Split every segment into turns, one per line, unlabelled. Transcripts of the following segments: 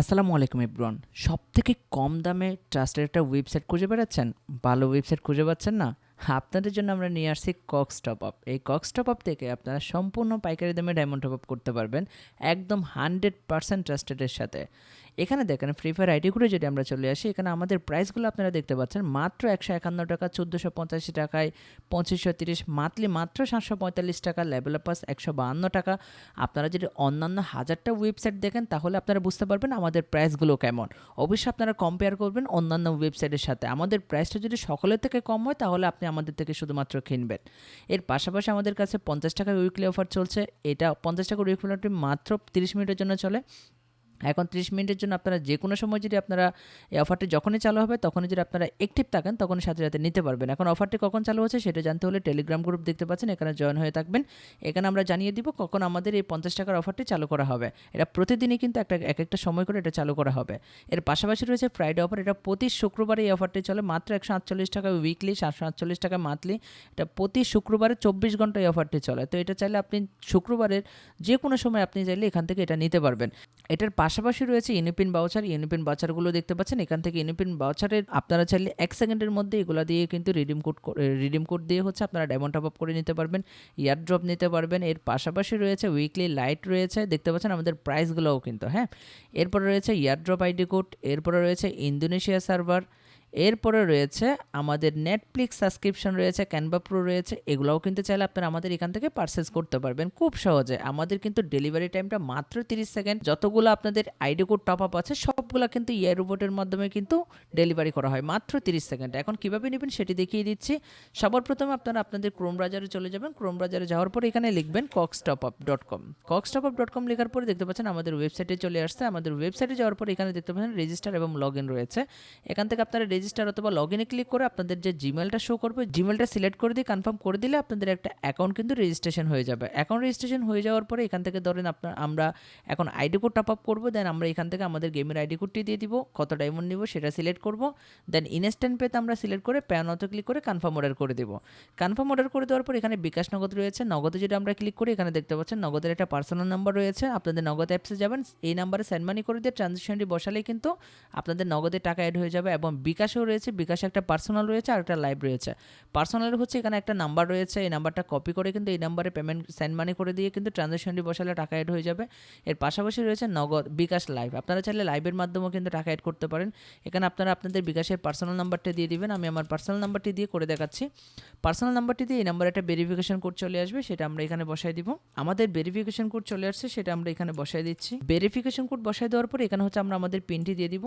আসসালামু আলাইকুম ইব্রন সব থেকে কম দামে ট্রাস্টের একটা ওয়েবসাইট খুঁজে বেড়াচ্ছেন? ভালো ওয়েবসাইট খুঁজে পাচ্ছেন না? আপনাদের জন্য আমরা নিয়ে আসছি কক্স টপ আপ এই কক্স টপ আপ থেকে আপনারা সম্পূর্ণ পাইকারি দামে ডায়মন্ড টপ আপ করতে পারবেন, একদম হান্ড্রেড পার্সেন্ট ট্রাস্টেডের সাথে। এখানে দেখেন ফ্রি ফায়ার আইডি যদি আমরা চলে আসি, এখানে আমাদের প্রাইসগুলো আপনারা দেখতে পাচ্ছেন, মাত্র একশো একান্ন টাকা, চোদ্দোশো পঁচাশি টাকায় পঁচিশশো তিরিশ মান্থলি মাত্র সাতশো পঁয়তাল্লিশ টাকা লেভেল পাস একশো বাহান্ন টাকা। আপনারা যদি অন্যান্য হাজারটা ওয়েবসাইট দেখেন, তাহলে আপনারা বুঝতে পারবেন আমাদের প্রাইসগুলো কেমন। অবশ্যই আপনারা কম্পেয়ার করবেন অন্যান্য ওয়েবসাইটের সাথে। আমাদের প্রাইসটা যদি সকলের থেকে কম হয়, তাহলে আপনি আমাদের থেকে শুধুমাত্র কিনবেন। এর পাশাপাশি আমাদের কাছে পঞ্চাশ টাকার উইকলি অফার চলছে। এটা পঞ্চাশ টাকার উইকলি অফারটি মাত্র তিরিশ মিনিটের জন্য চলে। এখন ত্রিশ মিনিটের জন্য আপনারা যে কোনো সময় যদি আপনারা এই অফারটি যখনই চালু হবে, তখনই যদি আপনারা অ্যাক্টিভ থাকেন তখন সাথে সাথে নিতে পারবেন। এখন অফারটি কখন চালু হচ্ছে সেটা জানতে হলে টেলিগ্রাম গ্রুপ দেখতে পাচ্ছেন, এখানে জয়েন হয়ে থাকবেন। এখানে আমরা জানিয়ে দিব কখন আমাদের এই পঞ্চাশ টাকার অফারটি চালু করা হবে। এটা প্রতিদিনই কিন্তু একটা এক একটা সময় করে এটা চালু করা হবে। এর পাশাপাশি রয়েছে ফ্রাইডে অফার এটা প্রতি শুক্রবারে এই অফারটি চলে। মাত্র একশো আটচল্লিশ টাকা উইকলি সাতশো আটচল্লিশ টাকা মান্থলি এটা প্রতি শুক্রবারে চব্বিশ ঘণ্টা এই অফারটি চলে। তো এটা চাইলে আপনি শুক্রবারের যে কোনো সময় আপনি চাইলে এখান থেকে এটা নিতে পারবেন। এটার পাশাপাশি রয়েছে ইউনিপিন বাউচার ইউনিপিন বাউচারগুলো দেখতে পাচ্ছেন। এখান থেকে ইউনিপিন বাউচারের আপনারা চাইলে এক সেকেন্ডের মধ্যে এগুলো দিয়ে কিন্তু রিডিম কোড রিডিম কোড দিয়ে হচ্ছে আপনারা ডায়মন্ড টপ আপ করে নিতে পারবেন ইয়ার ড্রপ নিতে পারবেন। এর পাশাপাশি রয়েছে উইকলি লাইট রয়েছে, দেখতে পাচ্ছেন আমাদের প্রাইসগুলোও কিন্তু হ্যাঁ? এরপরে রয়েছে ইয়ার ড্রপ আইডি কোড এরপরে রয়েছে ইন্দোনেশিয়া সার্ভার এরপরে রয়েছে আমাদের নেটফ্লিক্স সাবস্ক্রিপশন রয়েছে ক্যানভা প্রো রয়েছে, এগুলোও কিন্তু চাইলে আপনারা আমাদের এখান থেকে পারচেস করতে পারবেন খুব সহজে। আমাদের কিন্তু ডেলিভারি টাইমটা মাত্র তিরিশ সেকেন্ড যতগুলো আপনাদের আইডি কোড টপ আপ আছে, সবগুলো কিন্তু ইয়ার রোবটের মাধ্যমে কিন্তু ডেলিভারি করা হয়, মাত্র তিরিশ সেকেন্ড এখন কীভাবে নেবেন সেটি দেখিয়ে দিচ্ছি। সবার প্রথমে আপনারা আপনাদের ক্রোম ব্রাজারে চলে যাবেন। ক্রোম ব্রাজারে যাওয়ার পর এখানে লিখবেন Cox top up dot com Cox top up dot com লেখার পরে দেখতে পাচ্ছেন আমাদের ওয়েবসাইটে চলে আসছে। আমাদের ওয়েবসাইটে যাওয়ার পর এখানে দেখতে পাচ্ছেন রেজিস্টার এবং লগ ইন রয়েছে। এখান থেকে আপনারা রেজিস্টার অথবা লগ ইনে ক্লিক করে আপনাদের যে জিমেলটা শো করবে জিমেলটা সিলেক্ট করে দিয়ে কনফার্ম করে দিলে আপনাদের একটা অ্যাকাউন্ট কিন্তু রেজিস্ট্রেশন হয়ে যাবে। অ্যাকাউন্ট রেজিস্ট্রেশন হয়ে যাওয়ার পরে এখান থেকে ধরেন আপনার, আমরা এখন আইডি কোড টপ আপ করব দেন আমরা এখান থেকে আমাদের গেমের আইডি কোডটি দিয়ে দিব, কত ডায়মন্ড নিব সেটা সিলেক্ট করব দেন ইনস্ট্যান্ট পেতে আমরা সিলেক্ট করে প্যান অত ক্লিক করে কনফার্ম অর্ডার করে দেবো। কনফার্ম অর্ডার করে দেওয়ার পর এখানে বিকাশ নগদ রয়েছে, নগদে যদি আমরা ক্লিক করি এখানে দেখতে পাচ্ছেন নগদের একটা পার্সোনাল নাম্বার রয়েছে, আপনাদের নগদ অ্যাপসে যাবেন, এই নাম্বারে সেন্ড মানি করে দিয়ে ট্রানজ্যাকশনটি বসালেই কিন্তু আপনাদের নগদে টাকা অ্যাড হয়ে যাবে এবং বিকাশও রয়েছে, বিকাশে একটা পার্সোনাল রয়েছে আর একটা লাইভ রয়েছে। পার্সোনাল হচ্ছে এখানে একটা নাম্বার রয়েছে, এই নাম্বারটা কপি করে কিন্তু এই নাম্বারে পেমেন্ট সেন্ড মানি করে দিয়ে কিন্তু ট্রানজ্যাকশনটি বসালে টাকা অ্যাড হয়ে যাবে। এর পাশাপাশি রয়েছে নগদ, বিকাশ লাইভ আপনারা চাইলে লাইভের মাধ্যমেও কিন্তু টাকা অ্যাড করতে পারেন। এখানে আপনারা আপনাদের বিকাশের পার্সোনাল নাম্বারটা দিয়ে দিবেন। আমি আমার পার্সোনাল নাম্বারটি দিয়ে করে দেখাচ্ছি। পার্সোনাল নাম্বারটি দিয়ে এই নাম্বারে একটা ভেরিফিকেশন কোড চলে আসবে, সেটা আমরা এখানে বসাই দিব। আমাদের ভেরিফিকেশন কোড চলে আসছে, সেটা আমরা এখানে বসাই দিচ্ছি। ভেরিফিকেশন কোড বসাই দেওয়ার পর এখানে হচ্ছে আমরা আমাদের পিনটি দিয়ে দিব।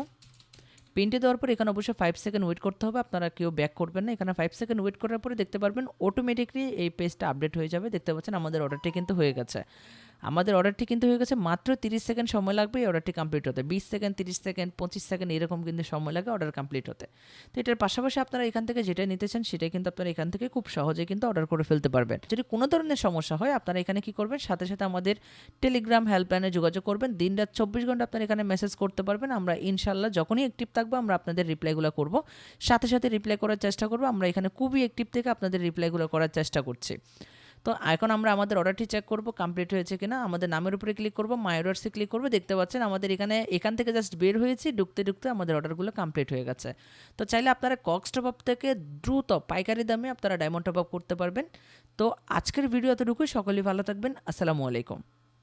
পিনটি দেওয়ার পর এখানে অবশ্যই ফাইভ সেকেন্ড ওয়েট করতে হবে। আপনারা কেউ ব্যাক করবেন না। এখানে ফাইভ সেকেন্ড ওয়েট করার পরে দেখতে পারবেন অটোমেটিকলি এই পেজটা আপডেট হয়ে যাবে। দেখতে পাচ্ছেন আমাদের অর্ডারটি কিন্তু হয়ে গেছে। আমাদের অর্ডারটি কিন্তু হয়ে গেছে মাত্র তিরিশ সেকেন্ড সময় লাগবে, এই অর্ডারটি কমপ্লিট হতে। বিশ সেকেন্ড, তিরিশ সেকেন্ড, পঁচিশ সেকেন্ড, এরকম কিন্তু সময় লাগে অর্ডার কমপ্লিট হতে। তো এটার পাশাপাশি আপনারা এখান থেকে যেটা নিতে চান সেটাই কিন্তু আপনারা এখান থেকে খুব সহজে কিন্তু অর্ডার করে ফেলতে পারবেন। যদি কোনো ধরনের সমস্যা হয়, আপনারা এখানে কি করবেন, সাথে সাথে আমাদের টেলিগ্রাম হেল্পলাইনে যোগাযোগ করবেন। দিন রাত চব্বিশ ঘণ্টা আপনারা এখানে মেসেজ করতে পারবেন। আমরা ইনশাল্লাহ যখনই অ্যাক্টিভ থাকব, আমরা আপনাদের রিপ্লাইগুলো করব। সাথে সাথে রিপ্লাই করার চেষ্টা করব। আমরা এখানে খুবই অ্যাক্টিভ থেকে আপনাদের রিপ্লাইগুলো করার চেষ্টা করছি। তো এখন আমরা আমাদের অর্ডারটি চেক করব কমপ্লিট হয়েছে কিনা, আমাদের নামের উপরে ক্লিক করব মাই অর্ডার্সে ক্লিক করব, দেখতে পাচ্ছেন আমাদের এখানে, এখান থেকে জাস্ট বের হয়েছি, ঢুকতে ঢুকতে আমাদের অর্ডারগুলো কমপ্লিট হয়ে গেছে। তো চাইলে আপনারা কক্স টপ আপ থেকে দ্রুত পাইকারি দামে আপনারা ডায়মন্ড টপ আপ করতে পারবেন। তো আজকের ভিডিও এতটুকুই, সকলেই ভালো থাকবেন, আসসালামু আলাইকুম।